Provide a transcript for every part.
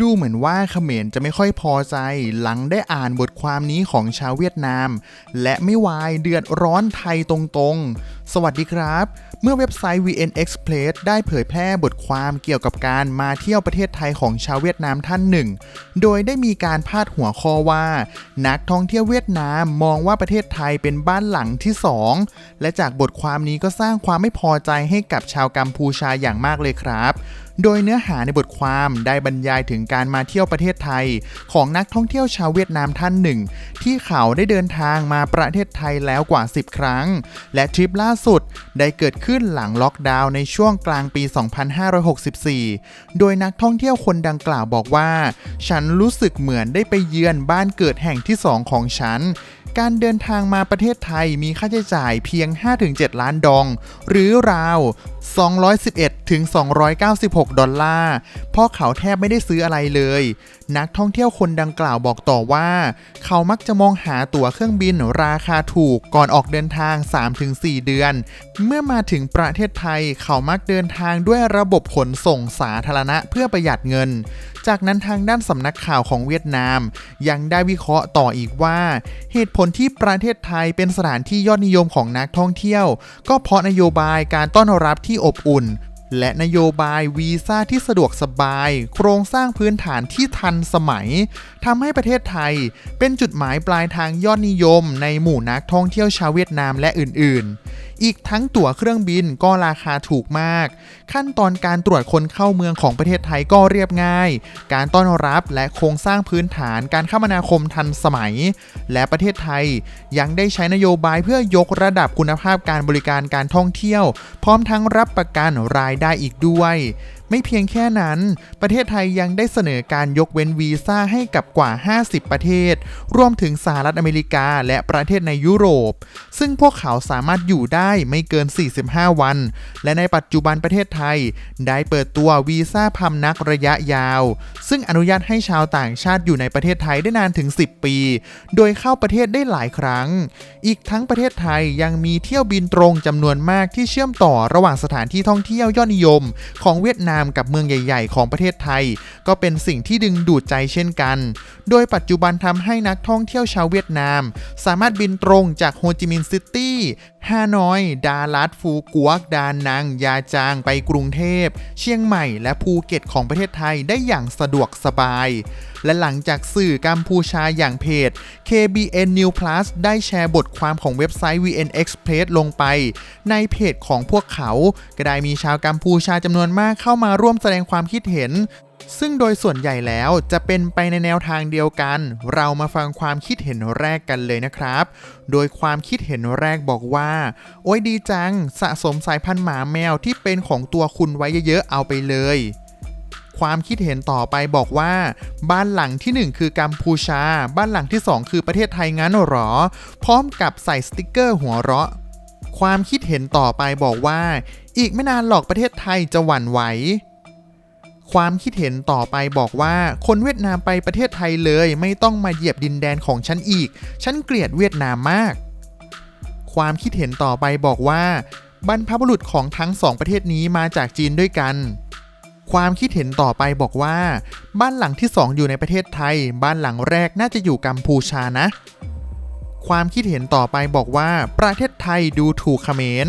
ดูเหมือนว่าเขมรจะไม่ค่อยพอใจหลังได้อ่านบทความนี้ของชาวเวียดนาม และไม่วายเดือดร้อนไทยตรงๆ สวัสดีครับ เมื่อเว็บไซต์ VN Express ได้เผยแพร่บทความเกี่ยวกับการมาเที่ยวประเทศไทยของชาวเวียดนามท่านหนึ่ง โดยได้มีการพาดหัวข้อว่า นักท่องเที่ยวเวียดนามมองว่าประเทศไทยเป็นบ้านหลังที่สองและจากบทความนี้ก็สร้างความไม่พอใจให้กับชาวกัมพูชาอย่างมากเลยครับ โดยเนื้อหาในบทความได้บรรยายถึงการมาเที่ยวประเทศไทย ของนักท่องเที่ยวชาวเวียดนามท่านหนึ่ง ที่เขาได้เดินทางมาประเทศไทยแล้วกว่า 10 ครั้ง และทริปล่าสุดได้เกิดขึ้นหลังล็อกดาวน์ในช่วงกลางปี 2564 โดยนักท่องเที่ยวคนดังกล่าวบอกว่า ฉันรู้สึกเหมือนได้ไปเยือนบ้านเกิดแห่งที่สองของฉัน การเดินทางมาประเทศไทยมีค่าใช้จ่ายเพียง 5-7 ล้านดอง หรือราว 211ถึง296 ดอลลาร์เพราะเขาแทบไม่ได้ซื้ออะไรเลย นักท่องเที่ยวคนดังกล่าวบอกต่อว่า เขามักจะมองหาตั๋วเครื่องบินราคาถูกก่อนออกเดินทาง 3-4 เดือน เมื่อมาถึงประเทศไทยเขามักเดินทางด้วยระบบขนส่งสาธารณะเพื่อประหยัดเงิน จากนั้นทางด้านสำนักข่าวของเวียดนาม ยังได้วิเคราะห์ต่ออีกว่า เหตุผลที่ประเทศไทยเป็นสถานที่ยอดนิยมของนักท่องเที่ยว ก็เพราะนโยบายการต้อนรับที่อบอุ่น และนโยบายวีซ่าที่สะดวกสบาย โครงสร้างพื้นฐานที่ทันสมัยทำให้ประเทศไทย เป็นจุดหมายปลายทางยอดนิยมในหมู่นักท่องเที่ยวชาวเวียดนามและอื่นๆ อีกทั้งตั๋วเครื่องบินก็ราคาถูกมาก ขั้นตอนการตรวจคนเข้าเมืองของประเทศไทยก็เรียบง่าย การต้อนรับและโครงสร้างพื้นฐานการคมนาคมทันสมัย และประเทศไทยยังได้ใช้นโยบายเพื่อยกระดับคุณภาพการบริการการท่องเที่ยว พร้อมทั้งรับประกันรายได้อีกด้วย ไม่เพียงแค่นั้น ประเทศไทยยังได้เสนอการยกเว้นวีซ่าให้กับกว่า 50 ประเทศ รวมถึงสหรัฐอเมริกาและประเทศในยุโรป ซึ่งพวกเขาสามารถอยู่ได้ไม่เกิน 45 วัน และในปัจจุบันประเทศไทย ได้เปิดตัววีซ่าพำนักระยะยาว ซึ่งอนุญาตให้ชาวต่างชาติอยู่ในประเทศไทยได้นานถึง 10 ปี โดยเข้าประเทศได้หลายครั้ง อีกทั้งประเทศไทยยังมีเที่ยวบินตรงจำนวนมากที่เชื่อมต่อระหว่างสถานที่ท่องเที่ยวยอดนิยม ของเวียดนามกับเมืองใหญ่ ๆ ของประเทศไทย ก็เป็นสิ่งที่ดึงดูดใจเช่นกัน โดยปัจจุบันทำให้นักท่องเที่ยวชาวเวียดนาม สามารถบินตรงจากโฮจิมินห์ซิตี้ฮานอย ดาลัดฟูกัวก ดานัง ยาจาง ไปกรุงเทพ เชียงใหม่ และภูเก็ตของประเทศไทยได้อย่างสะดวกสบาย และหลังจากสื่อกัมพูชาอย่างเพจ KBN New Plus ได้แชร์บทความของเว็บไซต์ VN Express ลงไป ในเพจของพวกเขา ก็ได้มีชาวกัมพูชาจำนวนมากเข้ามาร่วมแสดงความคิดเห็นซึ่งโดยส่วนใหญ่แล้วจะเป็นไปในแนวทางเดียวกัน เรามาฟังความคิดเห็นแรกกันเลยนะครับ โดยความคิดเห็นแรกบอกว่า โอ้ยดีจัง สะสมสายพันธุ์หมาแมวที่เป็นของตัวคุณไว้เยอะๆเอาไปเลย ความคิดเห็นต่อไปบอกว่า บ้านหลังที่ 1 คือกัมพูชา บ้านหลังที่ 2 คือประเทศไทยงั้นหรอ พร้อมกับใส่สติกเกอร์หัวเราะ ความคิดเห็นต่อไปบอกว่า อีกไม่นานหรอกประเทศไทยจะหวั่นไหวความคิดเห็นต่อไปบอกว่า คนเวียดนามไปประเทศไทยเลย ไม่ต้องมาเหยียบดินแดนของฉันอีก ฉันเกลียดเวียดนามมาก ความคิดเห็นต่อไปบอกว่า บรรพบุรุษของทั้งสองประเทศนี้มาจากจีนด้วยกัน ความคิดเห็นต่อไปบอกว่า บ้านหลังที่สองอยู่ในประเทศไทย บ้านหลังแรกน่าจะอยู่กัมพูชานะ ความคิดเห็นต่อไปบอกว่า ประเทศไทยดูถูกเขมร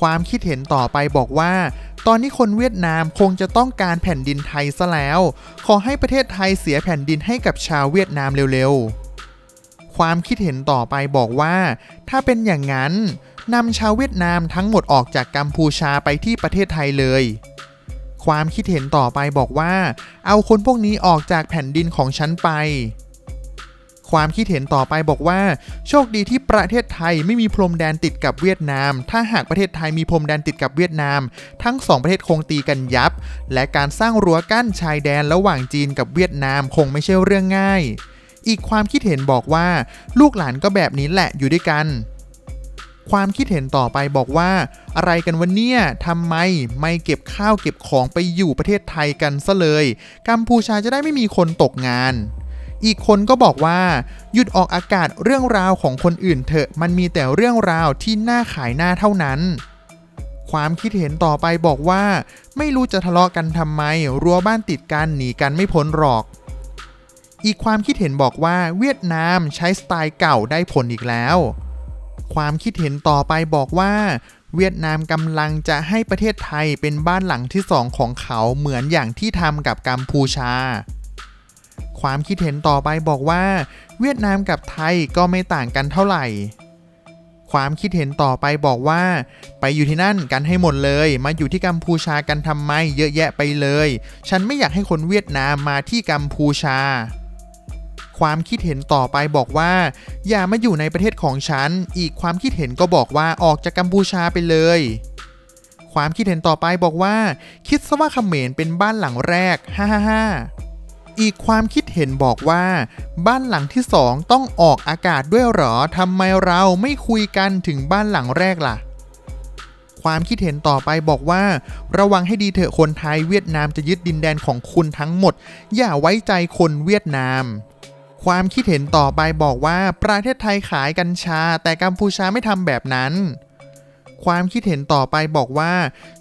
ความคิดเห็นต่อไปบอกว่า ตอนนี้คนเวียดนามคงจะต้องการแผ่นดินไทยซะแล้ว ขอให้ประเทศไทยเสียแผ่นดินให้กับชาวเวียดนามเร็วๆ ความคิดเห็นต่อไปบอกว่า ถ้าเป็นอย่างนั้นนำชาวเวียดนามทั้งหมดออกจากกัมพูชาไปที่ประเทศไทยเลย ความคิดเห็นต่อไปบอกว่า เอาคนพวกนี้ออกจากแผ่นดินของฉันไป ความคิดเห็นต่อไปบอกว่า โชคดีที่ประเทศไทยไม่มีพรมแดนติดกับเวียดนาม ถ้าหากประเทศไทยมีพรมแดนติดกับเวียดนาม ทั้งสองประเทศคงตีกันยับ และการสร้างรั้วกั้นชายแดนระหว่างจีนกับเวียดนามคงไม่ใช่เรื่องง่าย อีกความคิดเห็นบอกว่า ลูกหลานก็แบบนี้แหละอยู่ด้วยกัน ความคิดเห็นต่อไปบอกว่า อะไรกันวันเนี่ยทำไมไม่เก็บข้าวเก็บของไปอยู่ประเทศไทยกันซะเลย กัมพูชาจะได้ไม่มีคนตกงาน อีกคนก็บอกว่า หยุดออกอากาศเรื่องราวของคนอื่นเถอะ มันมีแต่เรื่องราวที่น่าขายหน้าเท่านั้นความคิดเห็นต่อไปบอกว่า ไม่รู้จะทะเลาะกันทำไม รั้วบ้านติดกันหนีกันไม่พ้นหรอก อีกความคิดเห็นบอกว่า เวียดนามใช้สไตล์เก่าได้ผลอีกแล้ว ความคิดเห็นต่อไปบอกว่า เวียดนามกำลังจะให้ประเทศไทยเป็นบ้านหลังที่สองของเขาเหมือนอย่างที่ทำกับกัมพูชา ความคิดเห็นต่อไปบอกว่า เวียดนามกับไทยก็ไม่ต่างกันเท่าไหร่ ความคิดเห็นต่อไปบอกว่า ไปอยู่ที่นั่นกันให้หมดเลย มาอยู่ที่กัมพูชากันทำไมเยอะแยะไปเลย ฉันไม่อยากให้คนเวียดนามมาที่กัมพูชา ความคิดเห็นต่อไปบอกว่า อย่ามาอยู่ในประเทศของฉัน อีกความคิดเห็นก็บอกว่าออกจากกัมพูชาไปเลย ความคิดเห็นต่อไปบอกว่า คิดซะว่าเขมรเป็นบ้านหลังแรกฮ่าฮ่าฮ่าอีกความคิดเห็นบอกว่า บ้านหลังที่สองต้องออกอากาศด้วยหรอทำไมเราไม่คุยกันถึงบ้านหลังแรกล่ะ ความคิดเห็นต่อไปบอกว่า ระวังให้ดีเถอะคนไทยเวียดนามจะยึดดินแดนของคุณทั้งหมด อย่าไว้ใจคนเวียดนาม ความคิดเห็นต่อไปบอกว่าประเทศไทยขายกัญชา แต่กัมพูชาไม่ทำแบบนั้น ความคิดเห็นต่อไปบอกว่า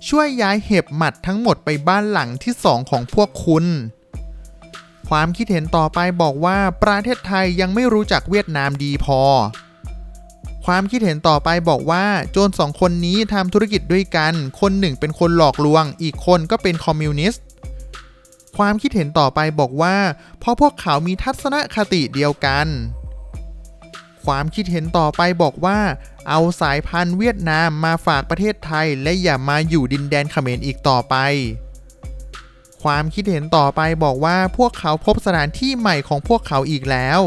ช่วยย้ายเห็บหมัดทั้งหมดไปบ้านหลังที่สองของพวกคุณ ความคิดเห็นต่อไปบอกว่าประเทศไทยยังไม่รู้จักเวียดนามดีพอ ความคิดเห็นต่อไปบอกว่า โจรสองคนนี้ทำธุรกิจด้วยกัน คนหนึ่งเป็นคนหลอกลวง อีกคนก็เป็นคอมมิวนิสต์ ความคิดเห็นต่อไปบอกว่า เพราะพวกเขามีทัศนคติเดียวกัน ความคิดเห็นต่อไปบอกว่า เอาสายพันธุ์เวียดนามมาฝากประเทศไทย และอย่ามาอยู่ดินแดนเขมรอีกต่อไป ความคิดเห็นต่อไปบอกว่าพวกเขาพบสถานที่ใหม่ของพวกเขาอีกแล้ว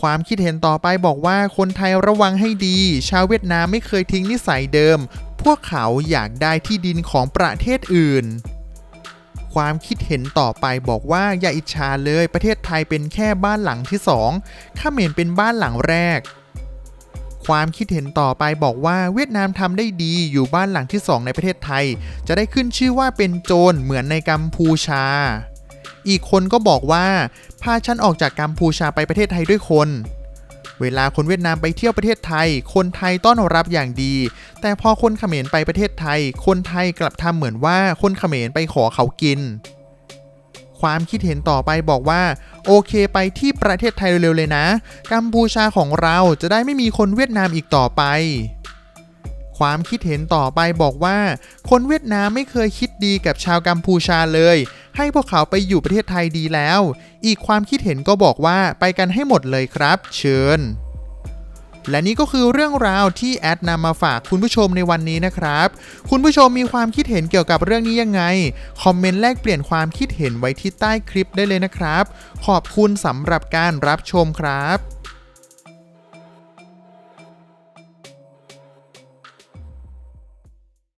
ความคิดเห็นต่อไปบอกว่าคนไทยระวังให้ดี ชาวเวียดนามไม่เคยทิ้งนิสัยเดิม พวกเขาอยากได้ที่ดินของประเทศอื่น ความคิดเห็นต่อไปบอกว่าอย่าอิจฉาเลยประเทศไทยเป็นแค่บ้านหลังที่สองเขมรเป็นบ้านหลังแรก ความคิดเห็นต่อไปบอกว่าเวียดนามทำได้ดีอยู่บ้านหลังที่สองในประเทศไทย จะได้ขึ้นชื่อว่าเป็นโจรเหมือนในกัมพูชา อีกคนก็บอกว่าพาฉันออกจากกัมพูชาไปประเทศไทยด้วยคน เวลาคนเวียดนามไปเที่ยวประเทศไทย คนไทยต้อนรับอย่างดี แต่พอคนเขมรไปประเทศไทย คนไทยกลับทำเหมือนว่าคนเขมรไปขอเขากิน ความคิดเห็นต่อไปบอกว่า โอเคไปที่ประเทศไทยเร็วๆเลยนะ กัมพูชาของเราจะได้ไม่มีคนเวียดนามอีกต่อไปความคิดเห็นต่อไปบอกว่า คนเวียดนามไม่เคยคิดดีกับชาวกัมพูชาเลย ให้พวกเขาไปอยู่ประเทศไทยดีแล้ว อีกความคิดเห็นก็บอกว่าไปกันให้หมดเลยครับ เชิญ และนี่ก็คือเรื่องราวที่แอดนำมาฝากคุณผู้ชมในวันนี้นะครับ คุณผู้ชมมีความคิดเห็นเกี่ยวกับเรื่องนี้ยังไง คอมเมนต์แลกเปลี่ยนความคิดเห็นไว้ที่ใต้คลิปได้เลยนะครับ ขอบคุณสำหรับการรับชมครับ